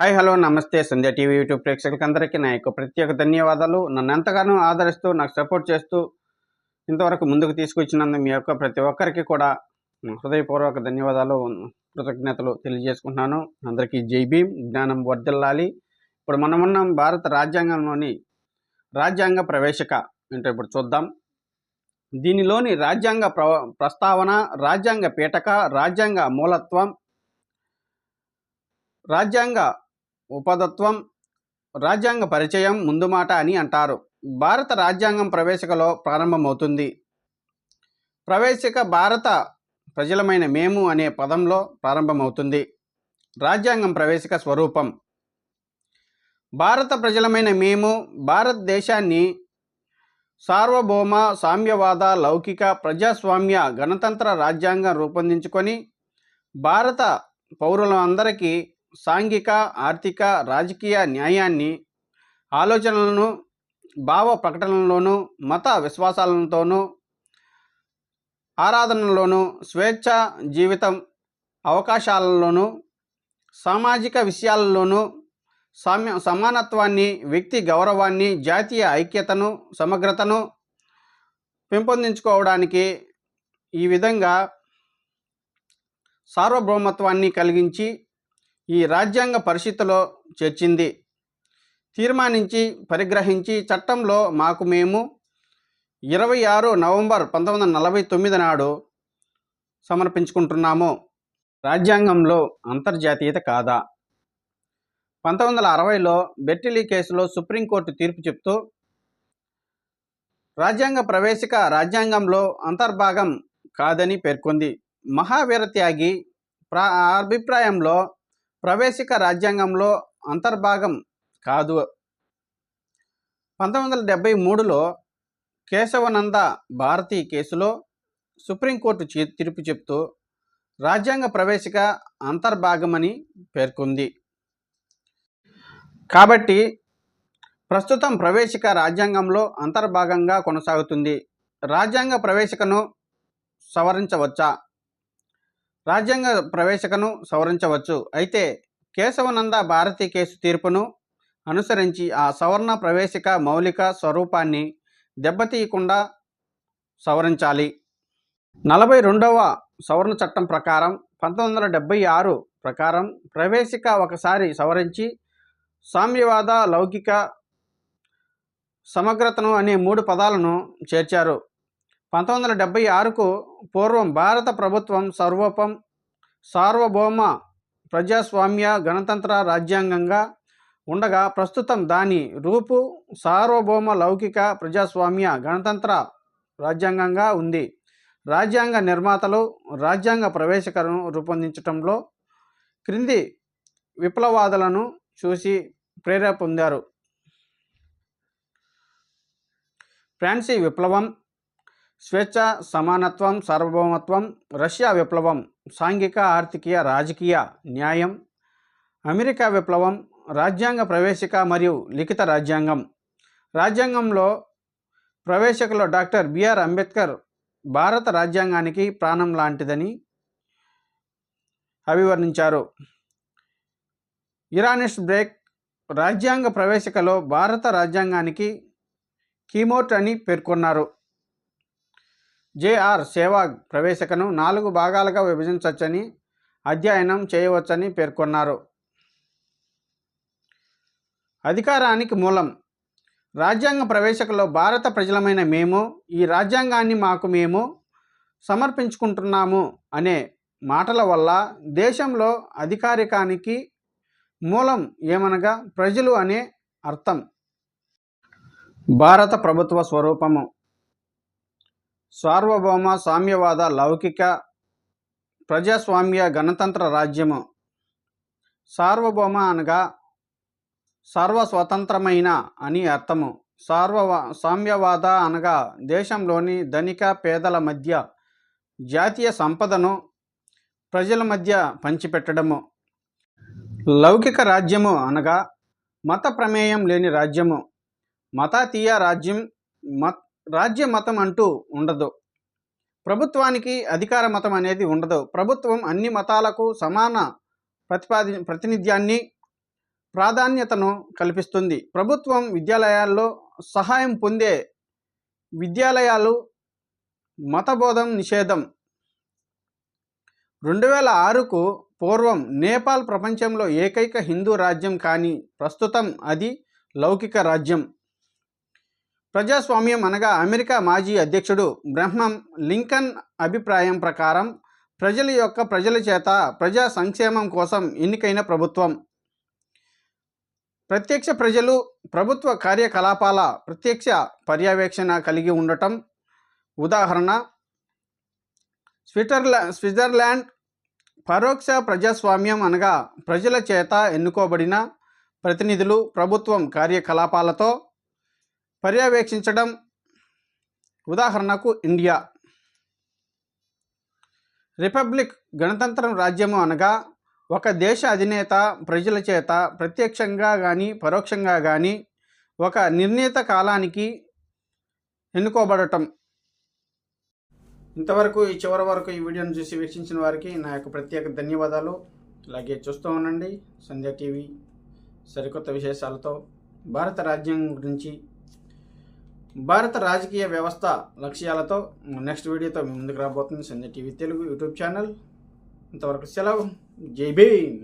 Hi hello నమస్తే. సంధ్య TV YouTube ప్రేక్షకులకి అందరికీ నా యొక్క ప్రత్యేక ధన్యవాదాలు. నన్ను ఎంతగానో ఆదరిస్తూ నాకు సపోర్ట్ చేస్తూ ఇంతవరకు ముందుకు తీసుకొచ్చినందుకు మీ యొక్క ప్రతి ఒక్కరికి కూడా హృదయపూర్వక ధన్యవాదాలు కృతజ్ఞతలు తెలియజేసుకుంటున్నాను. అందరికీ జై భీమ్. జ్ఞానం వర్ధిల్లాలి. ఇప్పుడు మనం ఉన్నాం భారత రాజ్యాంగంలోని రాజ్యాంగ ప్రవేశిక. ఏంటో ఇప్పుడు చూద్దాం. దీనిలోని రాజ్యాంగ ప్ర ప్రస్తావన రాజ్యాంగ పీఠక రాజ్యాంగ మూలత్వం రాజ్యాంగ ఉపదత్వం రాజ్యాంగ పరిచయం ముందు మాట అని అంటారు. భారత రాజ్యాంగం ప్రవేశికలో ప్రారంభమవుతుంది. ప్రవేశిక భారత ప్రజలమైన మేము అనే పదంలో ప్రారంభమవుతుంది. రాజ్యాంగం ప్రవేశిక స్వరూపం. భారత ప్రజలమైన మేము భారతదేశాన్ని సార్వభౌమ సామ్యవాద లౌకిక ప్రజాస్వామ్య గణతంత్ర రాజ్యాంగం రూపొందించుకొని భారత పౌరులందరికీ సాంఘిక ఆర్థిక రాజకీయ న్యాయాన్ని ఆలోచనలను భావ ప్రకటనలోనూ మత విశ్వాసాలతోనూ ఆరాధనలోనూ స్వేచ్ఛ జీవితం అవకాశాలలోనూ సామాజిక విషయాలలోనూ సామ్య సమానత్వాన్ని వ్యక్తి గౌరవాన్ని జాతీయ ఐక్యతను సమగ్రతను పెంపొందించుకోవడానికి ఈ విధంగా సార్వభౌమత్వాన్ని కలిగించి ఈ రాజ్యాంగ పరిషత్తులో చేర్చింది. తీర్మానించి పరిగ్రహించి చట్టంలో మాకు మేము ఇరవై ఆరు నవంబర్ పంతొమ్మిది వందల నలభై తొమ్మిది నాడు సమర్పించుకుంటున్నాము. రాజ్యాంగంలో అంతర్జాతీయత కాదా? పంతొమ్మిది వందల అరవైలో బెట్టిలీ కేసులో సుప్రీంకోర్టు తీర్పు చెప్తూ రాజ్యాంగ ప్రవేశిక రాజ్యాంగంలో అంతర్భాగం కాదని పేర్కొంది. మహావీర త్యాగి ప్రా అభిప్రాయంలో ప్రవేశిక రాజ్యాంగంలో అంతర్భాగం కాదు. పంతొమ్మిది వందల డెబ్బై మూడులో కేశవనంద భారతి కేసులో సుప్రీంకోర్టు తీర్పు చెప్తూ రాజ్యాంగ ప్రవేశిక అంతర్భాగమని పేర్కొంది. కాబట్టి ప్రస్తుతం ప్రవేశిక రాజ్యాంగంలో అంతర్భాగంగా కొనసాగుతుంది. రాజ్యాంగ ప్రవేశికను సవరించవచ్చా? రాజ్యాంగ ప్రవేశికను సవరించవచ్చు. అయితే కేశవనంద భారతి కేసు తీర్పును అనుసరించి ఆ సవర్ణ ప్రవేశిక మౌలిక స్వరూపాన్ని దెబ్బతీయకుండా సవరించాలి. నలభై రెండవ సవరణ చట్టం ప్రకారం పంతొమ్మిది వందల డెబ్బై ఆరు ప్రకారం ప్రవేశిక ఒకసారి సవరించి సామ్యవాద లౌకిక సమగ్రతను అనే మూడు పదాలను చేర్చారు. పంతొమ్మిది వందల డెబ్బై ఆరుకు పూర్వం భారత ప్రభుత్వం సర్వోపం సార్వభౌమ ప్రజాస్వామ్య గణతంత్ర రాజ్యాంగంగా ఉండగా ప్రస్తుతం దాని రూపు సార్వభౌమ లౌకిక ప్రజాస్వామ్య గణతంత్ర రాజ్యాంగంగా ఉంది. రాజ్యాంగ నిర్మాతలు రాజ్యాంగ ప్రవేశకరను రూపొందించడంలో క్రింది విప్లవాదులను చూసి ప్రేరేపొందారు. ఫ్రాన్సీ విప్లవం స్వేచ్ఛ సమానత్వం సార్వభౌమత్వం రష్యా విప్లవం సాంఘిక ఆర్థిక రాజకీయ న్యాయం అమెరికా విప్లవం రాజ్యాంగ ప్రవేశిక మరియు లిఖిత రాజ్యాంగం. రాజ్యాంగంలో ప్రవేశికలో డాక్టర్ బిఆర్ అంబేద్కర్ భారత రాజ్యాంగానికి ప్రాణం లాంటిదని అభివర్ణించారు. ఇరానిస్ట్ బ్రేక్ రాజ్యాంగ ప్రవేశికలో భారత రాజ్యాంగానికి కీమోట్ అని పేర్కొన్నారు. జేఆర్ సేవాగ్ ప్రవేశికను నాలుగు భాగాలుగా విభజించవచ్చని అధ్యయనం చేయవచ్చని పేర్కొన్నారు. అధికారానికి మూలం. రాజ్యాంగ ప్రవేశకలో భారత ప్రజలమైన మేము ఈ రాజ్యాంగాన్ని మాకు మేము సమర్పించుకుంటున్నాము అనే మాటల వల్ల దేశంలో అధికారికానికి మూలం ఏమనగా ప్రజలు అనే అర్థం. భారత ప్రభుత్వ స్వరూపము. సార్వభౌమ సామ్యవాద లౌకిక ప్రజాస్వామ్య గణతంత్ర రాజ్యము. సార్వభౌమ అనగా సర్వస్వతంత్రమైన అని అర్థము. సార్వ సామ్యవాద అనగా దేశంలోని ధనిక పేదల మధ్య జాతీయ సంపదను ప్రజల మధ్య పంచిపెట్టడము. లౌకిక రాజ్యము అనగా మత ప్రమేయం లేని రాజ్యము. మతాతీయ రాజ్యం మత్ రాజ్య మతం అంటూ ఉండదు. ప్రభుత్వానికి అధికార మతం అనేది ఉండదు. ప్రభుత్వం అన్ని మతాలకు సమాన ప్రతిపాది ప్రతినిధ్యాన్ని ప్రాధాన్యతను కల్పిస్తుంది. ప్రభుత్వం విద్యాలయాల్లో సహాయం పొందే విద్యాలయాలు మతబోధం నిషేధం. రెండు వేల ఆరుకు పూర్వం నేపాల్ ప్రపంచంలో ఏకైక హిందూ రాజ్యం కానీ ప్రస్తుతం అది లౌకిక రాజ్యం. ప్రజాస్వామ్యం అనగా అమెరికా మాజీ అధ్యక్షుడు బ్రహ్మం లింకన్ అభిప్రాయం ప్రకారం ప్రజల యొక్క ప్రజల చేత ప్రజా సంక్షేమం కోసం ఎన్నికైన ప్రభుత్వం. ప్రత్యక్ష ప్రజలు ప్రభుత్వ కార్యకలాపాల ప్రత్యక్ష పర్యవేక్షణ కలిగి ఉండటం. ఉదాహరణ స్విట్జర్లా స్విట్జర్లాండ్ పరోక్ష ప్రజాస్వామ్యం అనగా ప్రజల చేత ఎన్నుకోబడిన ప్రతినిధులు ప్రభుత్వం కార్యకలాపాలతో పర్యవేక్షించడం. ఉదాహరణకు ఇండియా. రిపబ్లిక్ గణతంత్రం రాజ్యము అనగా ఒక దేశ అధినేత ప్రజల చేత ప్రత్యక్షంగా కానీ పరోక్షంగా కానీ ఒక నిర్ణీత కాలానికి ఎన్నుకోబడటం. ఇంతవరకు ఈ చివరి వరకు ఈ వీడియోను చూసి వీక్షించిన వారికి నా యొక్క ప్రత్యేక ధన్యవాదాలు. అలాగే చూస్తూ ఉండండి. సంధ్య టీవీ సరికొత్త విశేషాలతో భారత రాజ్యాంగం గురించి భారత రాజకీయ వ్యవస్థ లక్ష్యాలతో నెక్స్ట్ వీడియోతో మీ ముందుకు రాబోతుంది Sanjay TV Telugu YouTube channel. ఇంతవరకు సెలవు. జై భీమ్.